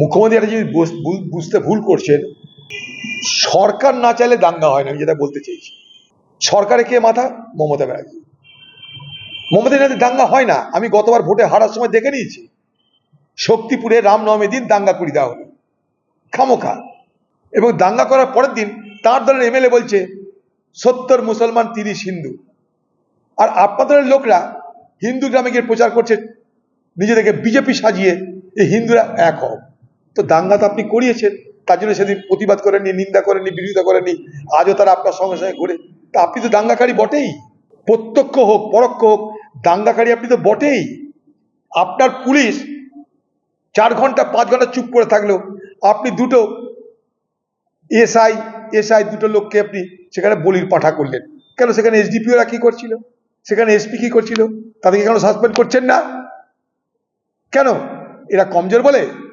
মুখ্যমন্ত্রী একটা জিনিস বুঝতে ভুল করছেন। সরকার না চাইলে দাঙ্গা হয় না, আমি যেটা বলতে চাইছি। সরকারে কে মাথা? মমতা ব্যানার্জি। মমতা ব্যানার্জি দাঙ্গা হয় না, আমি গতবার ভোটে হারার সময় দেখে নিয়েছি। শক্তিপুরে রামনবমীর দিন দাঙ্গা করি দেওয়া হলো। খামোখা। এবং দাঙ্গা করার পরের দিন তার দলের এমএলএ বলছে, সত্তর মুসলমান, তিরিশ হিন্দু। আর আপনাদের লোকরা হিন্দু গ্রামে গিয়ে প্রচার করছে, নিজেদেরকে বিজেপি সাজিয়ে, এই হিন্দুরা এক হও। তো দাঙ্গা তো আপনি করিয়েছেন, তার জন্য সেদিন প্রতিবাদ করেননি, নিন্দা করেননি, বিরোধিতা করেননি, আজও তারা আপনার সঙ্গে সঙ্গে ঘুরে। তা আপনি তো দাঙ্গাকারী বটেই। প্রত্যক্ষ হোক, পরোক্ষ হোক, দাঙ্গাকারী আপনি তো বটেই। আপনার পুলিশ চার ঘণ্টা, পাঁচ ঘণ্টা চুপ করে থাকলেও আপনি দুটো এসআই এসআই দুটো লোককে আপনি সেখানে বলির পাঠা করলেন। কেন সেখানে এসডিপিওরা কি করছিল? সেখানে এসপি কি করছিল? তাদেরকে কেন সাসপেন্ড করছেন না? কেন? এরা কমজোর বলে?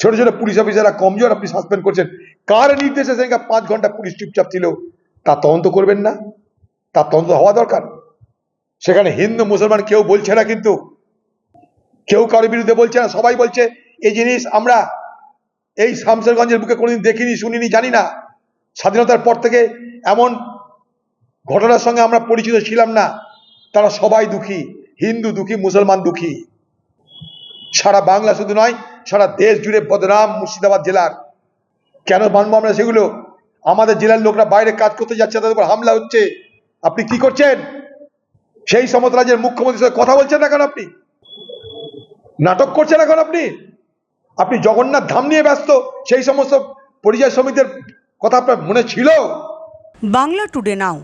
ছোট ছোট পুলিশ অফিসাররা কমজোর আপনি সাসপেন্ড করছেন। কার নির্দেশে সেখানে পাঁচ ঘণ্টা পুলিশ চুপচাপ ছিল, তা তদন্ত করবেন না। তার তদন্ত হওয়া দরকার। সেখানে হিন্দু, মুসলমান কেউ বলছে না কিন্তু, কেউ কারোর বিরুদ্ধে বলছে না, সবাই বলছে এই জিনিস আমরা এই শামসেরগঞ্জের বুকে কোনোদিন দেখিনি, শুনিনি, জানি না। স্বাধীনতার পর থেকে এমন ঘটনার সঙ্গে আমরা পরিচিত ছিলাম না। তারা সবাই দুঃখী, হিন্দু দুঃখী, মুসলমান দুঃখী। সারা বাংলা শুধু নয় সারা দেশ জুড়ে বদনাম মুর্শিদাবাদ জেলার। কেন মানবো আমরা সেগুলো? আমাদের জেলার লোকরা বাইরে কাজ করতে যাচ্ছে, তাদের উপর হামলা হচ্ছে। আপনি কি করছেন? সেই সমস্ত রাজ্যের মুখ্যমন্ত্রীর সাথে কথা বলছেন এখন আপনি? নাটক করছেন এখন আপনি? আপনি জগন্নাথ ধাম নিয়ে ব্যস্ত, সেই সমস্ত পরিযায় শ্রমিকদের কথা আপনার মনে ছিল? Bangla today now.